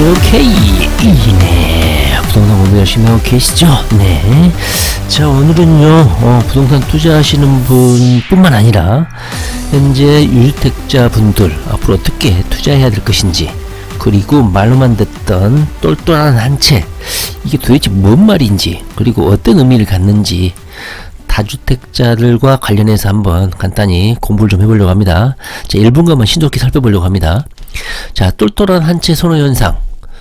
오케이 오케이 네 부동산 공부 열심히 하고 계시죠? 네. 자 오늘은요 어, 부동산 투자하시는 분뿐만 아니라 현재 유주택자 분들 앞으로 어떻게 투자해야 될 것인지 그리고 말로만 듣던 똘똘한 한 채 이게 도대체 뭔 말인지 그리고 어떤 의미를 갖는지 다주택자들과 관련해서 한번 간단히 공부를 좀 해보려고 합니다. 자, 1분간만 신속히 살펴보려고 합니다. 자, 똘똘한 한 채 선호 현상.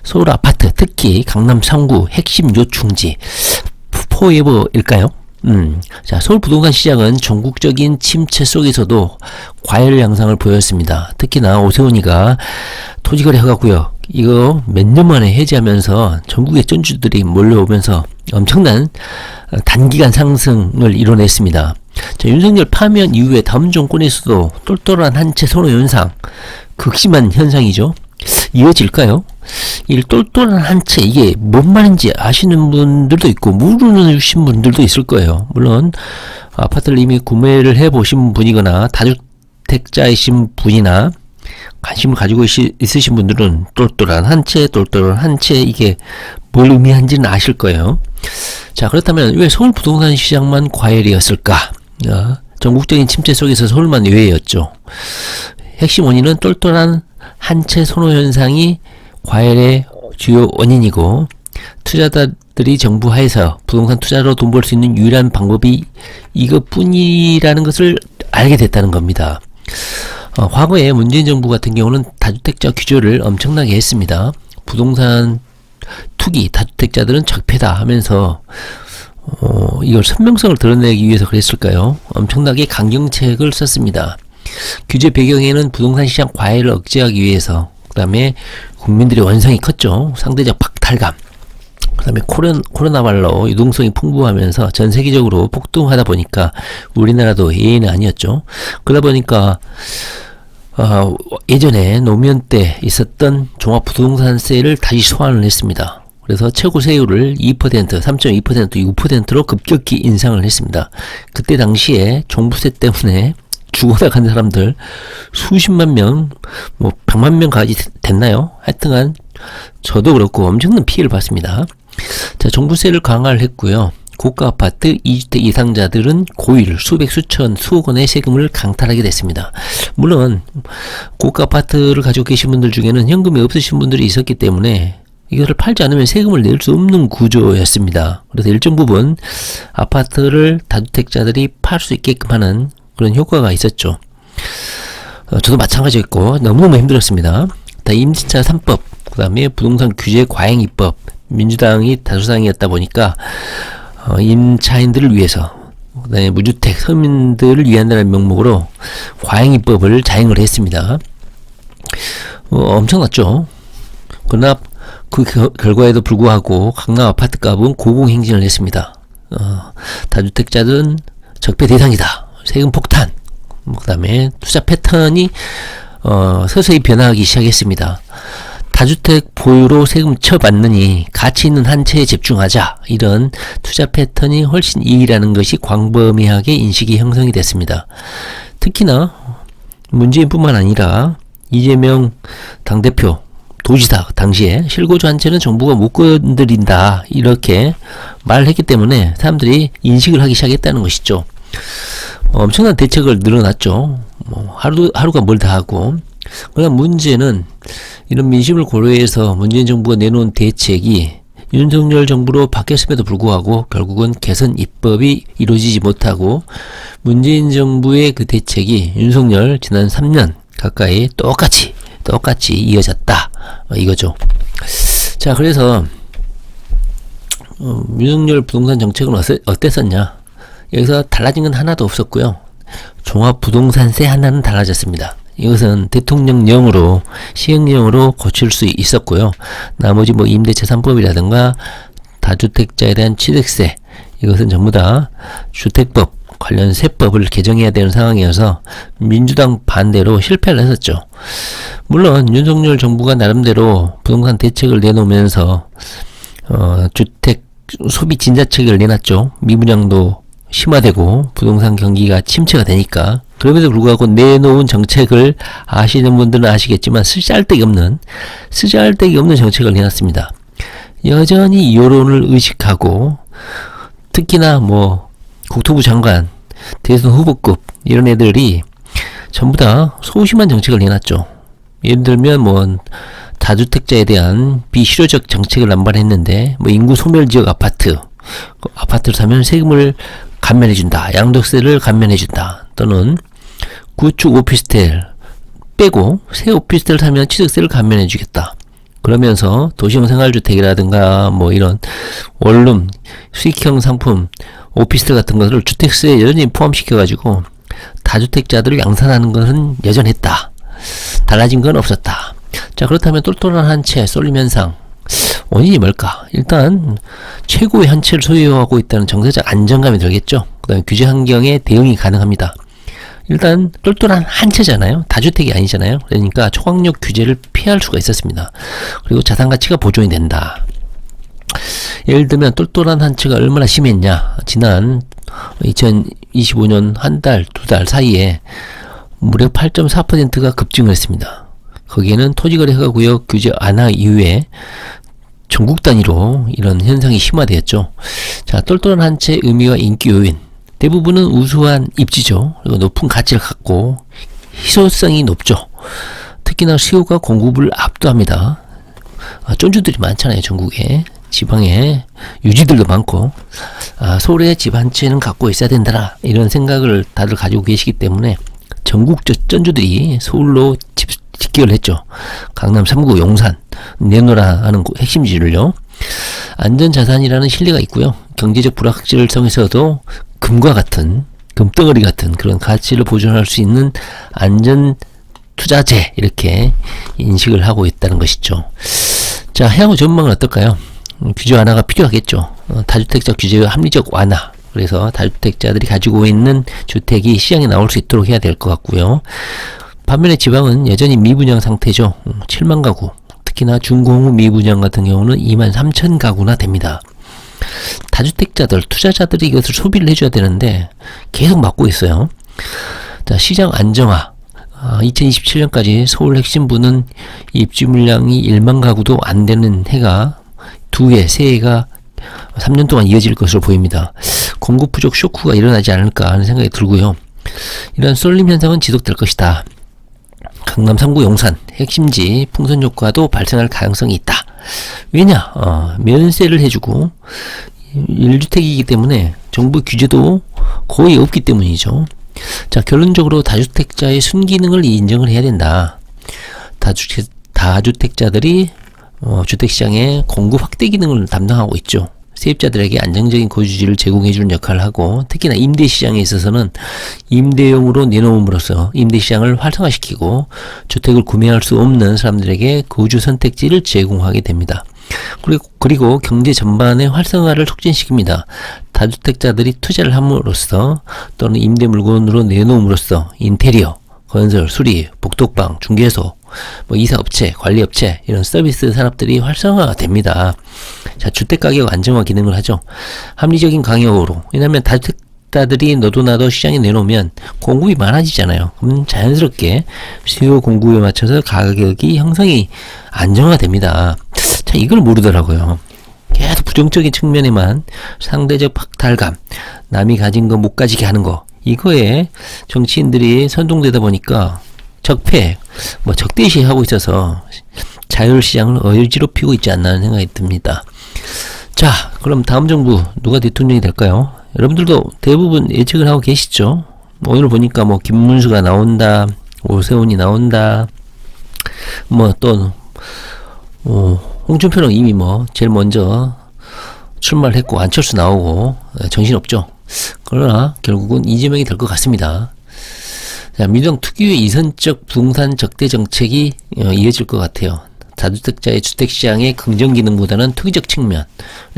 서울 아파트, 특히 강남 3구 핵심 요충지 포에버일까요? 음, 자, 서울 부동산 시장은 전국적인 침체 속에서도 과열 양상을 보였습니다. 특히나 오세훈이가 토지거래 허가 구역 이거 몇 년 만에 해제하면서 전국의 전주들이 몰려오면서 엄청난 어, 단기간 상승을 이뤄냈습니다. 자, 윤석열 파면 이후에 다음 정권에서도 똘똘한 한 채 선호 현상, 극심한 현상이죠. 이어질까요? 이 똘똘한 한채 이게 뭔 말인지 아시는 분들도 있고 모르는 분들도 있을 거예요. 물론 아파트를 이미 구매를 해 보신 분이거나 다주택자이신 분이나 관심을 가지고 있, 으신 분들은 똘똘한 한 채, 똘똘한 한채 이게 뭘 의미한지는 아실 거예요. 자 그렇다면 왜 서울 부동산 시장만 과열이었을까? 어, 전국적인 침체 속에서 서울만 예외였죠. 핵심 원인은 똘똘한 한채 선호 현상이 과열의 주요 원인이고 투자자들이 정부 하에서 부동산 투자로 돈 벌 수 있는 유일한 방법이 이것뿐이라는 것을 알게 됐다는 겁니다. 어, 과거에 문재인 정부 같은 경우는 다주택자 규제를 엄청나게 했습니다. 부동산 투기 다주택자들은 적폐다 하면서 어, 이걸 선명성을 드러내기 위해서 그랬을까요? 엄청나게 강경책을 썼습니다. 규제 배경에는 부동산 시장 과열을 억제하기 위해서 그 다음에 국민들의 원성이 컸죠. 상대적 박탈감. 그 다음에 코로나, 코로나 발로 유동성이 풍부하면서 전 세계적으로 폭등하다 보니까 우리나라도 예외는 아니었죠. 그러다 보니까 어, 예전에 노무현 때 있었던 종합부동산세를 다시 소환을 했습니다. 그래서 최고 세율을 2%, 3.2%, 6%로 급격히 인상을 했습니다. 그때 당시에 종부세 때문에 죽어나간 사람들 수십만 명, 뭐 백만 명까지 됐나요? 하여튼간 저도 그렇고 엄청난 피해를 봤습니다. 자, 종부세를 강화를 했고요. 고가 아파트 2주택 이상자들은 고일 수백 수천 수억 원의 세금을 강탈하게 됐습니다. 물론 고가 아파트를 가지고 계신 분들 중에는 현금이 없으신 분들이 있었기 때문에 이거를 팔지 않으면 세금을 낼 수 없는 구조였습니다. 그래서 일정 부분 아파트를 다주택자들이 팔 수 있게끔 하는 그런 효과가 있었죠. 어, 저도 마찬가지였고 너무너무 힘들었습니다. 다 임진차 3법, 그 다음에 부동산 규제 과잉 입법, 민주당이 다수당이었다 보니까 어, 임차인들을 위해서 그다음에 무주택 서민들을 위한다는 명목으로 과잉 입법을 자행을 했습니다. 어, 엄청났죠. 그러나 그 결과에도 불구하고 강남 아파트 값은 고공행진을 했습니다. 어, 다주택자들은 적폐 대상이다. 세금 폭탄. 그 다음에 투자 패턴이 어, 서서히 변화하기 시작했습니다. 다주택 보유로 세금 쳐받느니 가치 있는 한 채에 집중하자. 이런 투자 패턴이 훨씬 이익이라는 것이 광범위하게 인식이 형성이 됐습니다. 특히나 문재인뿐만 아니라 이재명 당대표 도지사 당시에 실거주 한 채는 정부가 못 건드린다 이렇게 말을 했기 때문에 사람들이 인식을 하기 시작했다는 것이죠. 엄청난 대책을 늘어났죠. 뭐 하루 하루가 멀다 하고 그러나 문제는 이런 민심을 고려해서 문재인 정부가 내놓은 대책이 윤석열 정부로 바뀌었음에도 불구하고 결국은 개선 입법이 이루어지지 못하고 문재인 정부의 그 대책이 윤석열 지난 3년 가까이 똑같이 똑같이 이어졌다 어, 이거죠. 자 그래서 어, 윤석열 부동산 정책은 어땠었냐? 여기서 달라진 건 하나도 없었고요. 종합부동산세 하나는 달라졌습니다. 이것은 대통령령으로 시행령으로 고칠 수 있었고요. 나머지 뭐 임대차 3법이라든가 다주택자에 대한 취득세 이것은 전부 다 주택법 관련 세법을 개정해야 되는 상황이어서 민주당 반대로 실패를 했었죠. 물론 윤석열 정부가 나름대로 부동산 대책을 내놓으면서 어, 주택 소비 진자책을 내놨죠. 미분양도 심화되고 부동산 경기가 침체가 되니까 그럼에도 불구하고 내놓은 정책을 아시는 분들은 아시겠지만 쓰잘데기 없는 쓰잘데기 없는 정책을 내놨습니다. 여전히 여론을 의식하고 특히나 뭐 국토부 장관, 대선 후보급 이런 애들이 전부 다 소심한 정책을 내놨죠. 예를 들면 뭐 다주택자에 대한 비실효적 정책을 남발했는데 뭐 인구 소멸 지역 아파트 그 아파트를 사면 세금을 감면해준다, 양도세를 감면해준다 또는 구축 오피스텔 빼고 새 오피스텔 사면 취득세를 감면해주겠다. 그러면서 도시형 생활주택이라든가 뭐 이런 원룸 수익형 상품 오피스텔 같은 것을 주택세에 여전히 포함시켜가지고 다주택자들을 양산하는 것은 여전했다. 달라진 건 없었다. 자 그렇다면 똘똘한 한 채 쏠림 현상 원인이 뭘까? 일단 최고의 한 채를 소유하고 있다는 정서적 안정감이 들겠죠. 그다음에 규제 환경에 대응이 가능합니다. 일단 똘똘한 한 채잖아요. 다주택이 아니잖아요. 그러니까 초강력 규제를 피할 수가 있었습니다. 그리고 자산 가치가 보존이 된다. 예를 들면 똘똘한 한 채가 얼마나 심했냐. 지난 2025년 한 달, 두 달 사이에 무려 8.4%가 급증을 했습니다. 거기에는 토지거래 허가구역 규제 완화 이후에 전국 단위로 이런 현상이 심화되었죠. 자, 똘똘한 한채 의미와 인기 요인. 대부분은 우수한 입지죠. 그리고 높은 가치를 갖고 희소성이 높죠. 특히나 수요가 공급을 압도합니다. 아, 쫀주들이 많잖아요, 전국에. 지방에 유지들도 많고 아, 서울에 집 한 채는 갖고 있어야 된다 이런 생각을 다들 가지고 계시기 때문에 전국 쩐주들이 서울로 집, 집결을 했죠. 강남 3구 용산 내노라 하는 핵심지를요. 안전자산이라는 신뢰가 있고요. 경제적 불확실성에서도 금과 같은 금덩어리 같은 그런 가치를 보존할 수 있는 안전 투자재 이렇게 인식을 하고 있다는 것이죠. 자, 향후 전망은 어떨까요? 음, 규제 완화가 필요하겠죠. 어, 다주택자 규제 합리적 완화. 그래서 다주택자들이 가지고 있는 주택이 시장에 나올 수 있도록 해야 될 것 같고요. 반면에 지방은 여전히 미분양 상태죠. 7만 음, 가구. 특히나 중공후 미분양 같은 경우는 2만 3천 가구나 됩니다. 다주택자들, 투자자들이 이것을 소비를 해줘야 되는데 계속 막고 있어요. 자, 시장 안정화. 아, 2027년까지 서울 핵심부는 입주 물량이 1만 가구도 안 되는 해가 두 해, 세 해가 3년 동안 이어질 것으로 보입니다. 공급 부족 쇼크가 일어나지 않을까 하는 생각이 들고요. 이런 쏠림 현상은 지속될 것이다. 강남 3구 용산 핵심지 풍선 효과도 발생할 가능성이 있다. 왜냐? 어, 면세를 해주고 1주택이기 때문에 정부 규제도 거의 없기 때문이죠. 자, 결론적으로 다주택자의 순기능을 인정을 해야 된다. 다주택, 다주택자들이 어, 주택시장의 공급 확대 기능을 담당하고 있죠. 세입자들에게 안정적인 거주지를 제공해 주는 역할을 하고 특히나 임대 시장에 있어서는 임대용으로 내놓음으로써 임대 시장을 활성화시키고 주택을 구매할 수 없는 사람들에게 거주 선택지를 제공하게 됩니다. 그리고, 그리고 경제 전반의 활성화를 촉진시킵니다. 다주택자들이 투자를 함으로써 또는 임대 물건으로 내놓음으로써 인테리어, 건설, 수리, 복독방, 중개소, 뭐 이사업체, 관리업체 이런 서비스 산업들이 활성화가 됩니다. 자, 주택 가격 안정화 기능을 하죠. 합리적인 강역으로. 왜냐하면 다주택자들이 너도 나도 시장에 내놓으면 공급이 많아지잖아요. 그럼 자연스럽게 수요 공급에 맞춰서 가격이 형성이 안정화됩니다. 자, 이걸 모르더라고요. 계속 부정적인 측면에만 상대적 박탈감, 남이 가진 거 못 가지게 하는 거, 이거에 정치인들이 선동되다 보니까 적폐, 뭐 적대시 하고 있어서 자율시장을 어지럽히고 있지 않나 하는 생각이 듭니다. 자, 그럼 다음 정부 누가 대통령이 될까요? 여러분들도 대부분 예측을 하고 계시죠? 뭐 오늘 보니까 뭐 김문수가 나온다, 오세훈이 나온다, 뭐또 어, 홍준표는 이미 뭐 제일 먼저 출마를 했고 안철수 나오고 정신없죠. 그러나 결국은 이재명이 될 것 같습니다. 자, 민주당 특유의 이선적 부동산 적대 정책이 어, 이어질 것 같아요. 다주택자의 주택시장의 긍정 기능보다는 투기적 측면에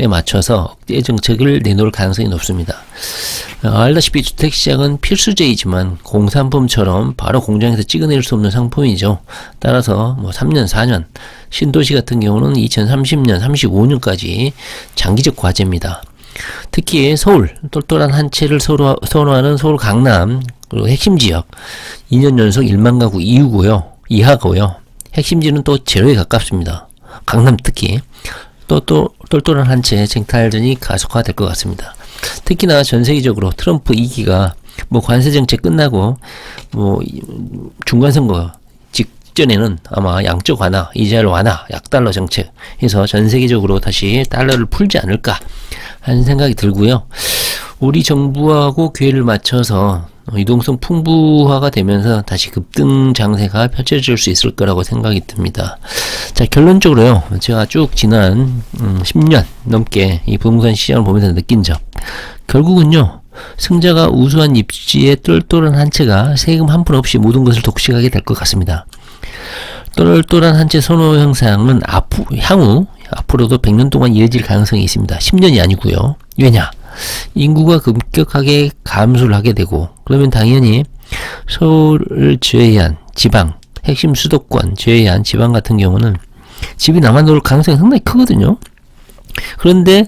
맞춰서 억제 정책을 내놓을 가능성이 높습니다. 어, 알다시피 주택시장은 필수제이지만 공산품처럼 바로 공장에서 찍어낼 수 없는 상품이죠. 따라서 뭐 3년, 4년, 신도시 같은 경우는 2030년, 35년까지 장기적 과제입니다. 특히 서울, 똘똘한 한 채를 선호하는 서울 강남, 그리고 핵심 지역 2년 연속 1만 가구 이후고요. 이하고요. 핵심지는 또 제로에 가깝습니다. 강남 특히 또 또 똘똘한 한 채 쟁탈전이 가속화될 것 같습니다. 특히나 전 세계적으로 트럼프 2기가 뭐 관세 정책 끝나고 뭐 이- 중간 선거 직전에는 아마 양적 완화, 이자율 완화, 약달러 정책 해서 전 세계적으로 다시 달러를 풀지 않을까 하는 생각이 들고요. 우리 정부하고 기회를 맞춰서 이동성 풍부화가 되면서 다시 급등 장세가 펼쳐질 수 있을 거라고 생각이 듭니다. 자, 결론적으로요. 제가 쭉 지난 음, 10년 넘게 이 부동산 시장을 보면서 느낀 점. 결국은요. 승자가 우수한 입지에 똘똘한 한 채가 세금 한 푼 없이 모든 것을 독식하게 될 것 같습니다. 똘똘한 한 채 선호 형상은 앞으, 향후 앞으로도 100년 동안 이어질 가능성이 있습니다. 10년이 아니고요. 왜냐? 인구가 급격하게 감소를 하게 되고 그러면 당연히 서울을 제외한 지방 핵심 수도권 제외한 지방 같은 경우는 집이 남아돌 가능성이 상당히 크거든요. 그런데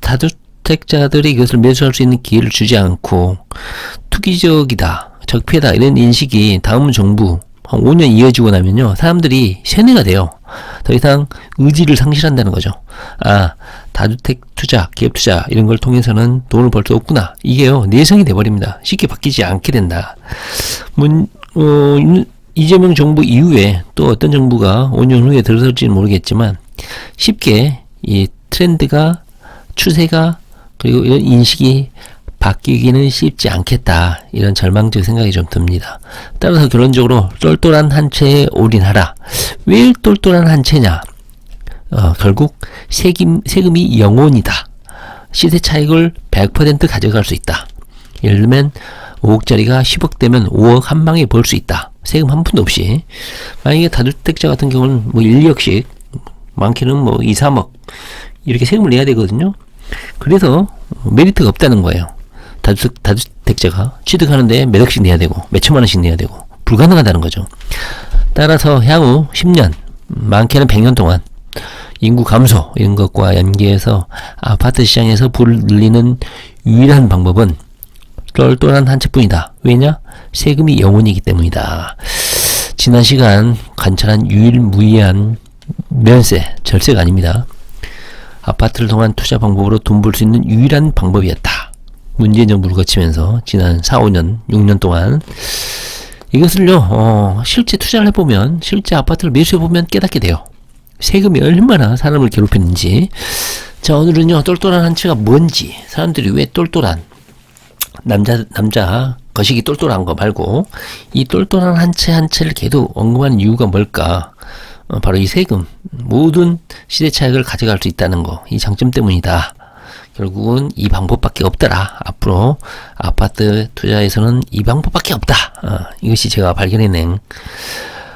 다주택자들이 이것을 매수할 수 있는 기회를 주지 않고 투기적이다, 적폐다 이런 인식이 다음 정부 한 5년 이어지고 나면요 사람들이 세뇌가 돼요. 더 이상 의지를 상실한다는 거죠. 아 다주택 투자, 기업 투자 이런 걸 통해서는 돈을 벌 수 없구나. 이게요 내성이 돼 버립니다. 쉽게 바뀌지 않게 된다. 문 어, 윤- 이재명 정부 이후에 또 어떤 정부가 5년 후에 들어설지는 모르겠지만 쉽게 이 트렌드가 추세가 그리고 이런 인식이 바뀌기는 쉽지 않겠다 이런 절망적 생각이 좀 듭니다. 따라서 결론적으로 똘똘한 한 채에 올인하라. 왜 똘똘한 한 채냐? 어, 결국 세금 세금이 영원이다. 시세 차익을 100% 가져갈 수 있다. 예를 들면 5억짜리가 10억 되면 5억 한 방에 벌 수 있다. 세금 한 푼도 없이. 만약에 다주택자 같은 경우는 뭐 1, 2억씩 많게는 뭐 2, 3억 이렇게 세금을 내야 되거든요. 그래서 메리트가 없다는 거예요. 다주택, 다주택자가 취득하는데 몇 억씩 내야 되고 몇 천만 원씩 내야 되고 불가능하다는 거죠. 따라서 향후 10년, 많게는 100년 동안 인구 감소 이런 것과 연계해서 아파트 시장에서 불을 늘리는 유일한 방법은 똘똘한 한 채뿐이다. 왜냐? 세금이 영원이기 때문이다. 지난 시간 관찰한 유일무이한 면세, 절세가 아닙니다. 아파트를 통한 투자 방법으로 돈 벌 수 있는 유일한 방법이었다. 문재인 정부를 거치면서 지난 4, 5년, 6년 동안 이것을요, 어, 실제 투자를 해보면, 실제 아파트를 매수해보면 깨닫게 돼요. 세금이 얼마나 사람을 괴롭혔는지. 자, 오늘은요, 똘똘한 한 채가 뭔지, 사람들이 왜 똘똘한, 남자, 남자, 거시기 똘똘한 거 말고, 이 똘똘한 한 채 한 채를 계속 언급하는 이유가 뭘까? 어, 바로 이 세금. 모든 시대 차익을 가져갈 수 있다는 거. 이 장점 때문이다. 결국은 이 방법밖에 없더라. 앞으로 아파트 투자에서는 이 방법밖에 없다. 어, 이것이 제가 발견해낸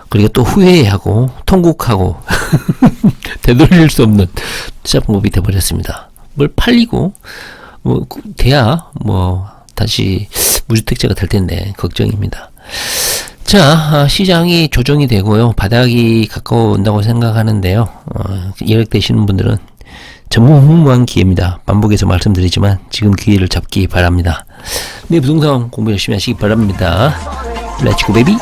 그리고 또 후회하고 통곡하고 되돌릴 수 없는 투자 방법이 돼버렸습니다. 뭘 팔리고 뭐 그- 돼야 뭐 다시 무주택자가 될 텐데 걱정입니다. 자, 아, 시장이 조정이 되고요. 바닥이 가까워 온다고 생각하는데요. 어, 예약 되시는 분들은 전무후무한 기회입니다. 반복해서 말씀드리지만 지금 기회를 잡기 바랍니다. 네, 부동산 공부 열심히 하시기 바랍니다. 렛츠고 베이비!